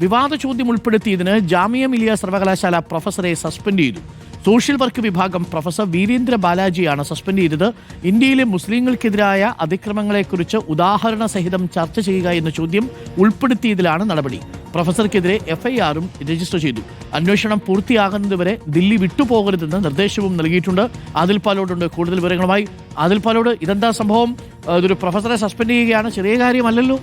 വിവാദ ചോദ്യം ഉൾപ്പെടുത്തിയതിന് ജാമിയ മിലിയ സർവകലാശാല പ്രൊഫസറെ സസ്പെൻഡ് ചെയ്തു. സോഷ്യൽ വർക്ക് വിഭാഗം പ്രൊഫസർ വീരേന്ദ്ര ബാലാജിയാണ് സസ്പെൻഡ് ചെയ്തത്. ഇന്ത്യയിലെ മുസ്ലിങ്ങൾക്കെതിരായ അതിക്രമങ്ങളെക്കുറിച്ച് ഉദാഹരണ സഹിതം ചർച്ച ചെയ്യുക എന്ന ചോദ്യം ഉൾപ്പെടുത്തിയതിലാണ് നടപടി. പ്രൊഫസർക്കെതിരെ എഫ്ഐആറും രജിസ്റ്റർ ചെയ്തു. അന്വേഷണം പൂർത്തിയാകുന്നതുവരെ ദില്ലി വിട്ടുപോകരുതെന്ന് നിർദ്ദേശവും നൽകിയിട്ടുണ്ട്. ആദിൽ പാലോടുണ്ട് കൂടുതൽ വിവരങ്ങളുമായി. ആദിൽ പാലോട് ഇതെന്താ സംഭവം? ഇതൊരു പ്രൊഫസറെ സസ്പെൻഡ് ചെയ്യുകയാണ്. ചെറിയ കാര്യമല്ലല്ലോ.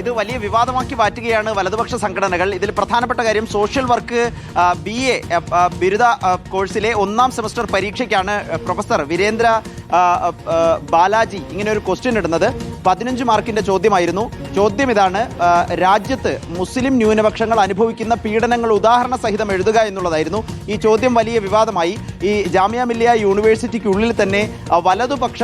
ഇത് വലിയ വിവാദമാക്കി മാറ്റുകയാണ് വലതുപക്ഷ സംഘടനകൾ. ഇതിൽ പ്രധാനപ്പെട്ട കാര്യം സോഷ്യൽ വർക്ക് ബി എ ബിരുദ കോഴ്സിലെ ഒന്നാം സെമസ്റ്റർ പരീക്ഷയ്ക്കാണ് പ്രൊഫസർ വീരേന്ദ്ര ബാലാജി ഇങ്ങനെ ഒരു ക്വസ്റ്റ്യൻ ഇടുന്നത്. പതിനഞ്ച് മാർക്കിന്റെ ചോദ്യമായിരുന്നു. ചോദ്യം ഇതാണ് രാജ്യത്ത് മുസ്ലിം ന്യൂനപക്ഷങ്ങൾ അനുഭവിക്കുന്ന പീഡനങ്ങൾ ഉദാഹരണ സഹിതം എഴുതുക എന്നുള്ളതായിരുന്നു. ഈ ചോദ്യം വലിയ വിവാദമായി. ഈ ജാമ്യ മില്ലിയ യൂണിവേഴ്സിറ്റിക്കുള്ളിൽ തന്നെ വലതുപക്ഷ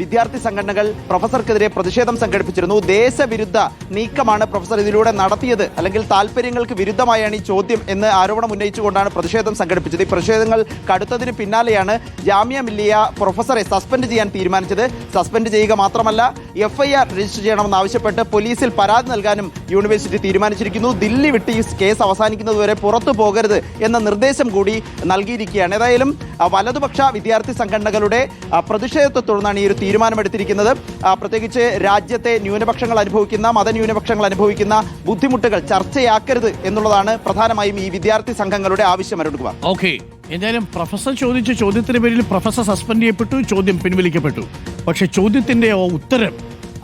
വിദ്യാർത്ഥി സംഘടനകൾ പ്രൊഫസർക്കെതിരെ പ്രതിഷേധം സംഘടിപ്പിച്ചിരുന്നു. ദേശവിരുദ്ധ നീക്കമാണ് പ്രൊഫസർ ഇതിലൂടെ നടത്തിയത്. അല്ലെങ്കിൽ താല്പര്യങ്ങൾക്ക് വിരുദ്ധമായാണ് ഈ ചോദ്യം എന്ന് ആരോപണം ഉന്നയിച്ചുകൊണ്ടാണ് പ്രതിഷേധം സംഘടിപ്പിച്ചത്. ഈ പ്രതിഷേധങ്ങൾ കടുത്തതിന് പിന്നാലെയാണ് ജാമ്യ മില്ലിയ പ്രൊഫസറെ സസ്പെൻഡ് ചെയ്യാൻ തീരുമാനിച്ചത്. സസ്പെൻഡ് ചെയ്യുക മാത്രമല്ല എഫ് ഐ ആർ രജിസ്റ്റർ ചെയ്യണമെന്ന് ആവശ്യപ്പെട്ട് പോലീസിൽ പരാതി നൽകാനും യൂണിവേഴ്സിറ്റി തീരുമാനിച്ചിരിക്കുന്നു. ദില്ലി വിട്ട് ഈ കേസ് അവസാനിക്കുന്നതുവരെ പുറത്തു പോകരുത് എന്ന നിർദ്ദേശം കൂടി നൽകിയിരിക്കുകയാണ്. ഏതായാലും വലതുപക്ഷ വിദ്യാർത്ഥി സംഘടനകളുടെ പ്രതിഷേധത്തെ തുടർന്നാണ് ഈ ഒരു തീരുമാനമെടുത്തിരിക്കുന്നത്. പ്രത്യേകിച്ച് രാജ്യത്തെ ന്യൂനപക്ഷങ്ങൾ അനുഭവിക്കുന്ന മതന്യൂനപക്ഷങ്ങൾ അനുഭവിക്കുന്ന ബുദ്ധിമുട്ടുകൾ ചർച്ചയാക്കരുത് എന്നുള്ളതാണ് പ്രധാനമായും ഈ വിദ്യാർത്ഥി സംഘങ്ങളുടെ ആവശ്യം അരുൺകുമാർ ഓക്കെ. എന്തായാലും പ്രൊഫസർ ചോദിച്ച ചോദ്യത്തിന് പേരിൽ പ്രൊഫസർ സസ്പെൻഡ് ചെയ്യപ്പെട്ടു ചോദ്യം പിൻവലിക്കപ്പെട്ടു. പക്ഷെ ചോദ്യത്തിന്റെ ഉത്തരം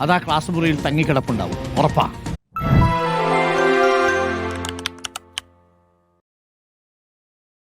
അതാ ക്ലാസ് മുറിയിൽ തങ്ങിക്കിടപ്പുണ്ടാവും. ഉറപ്പാ.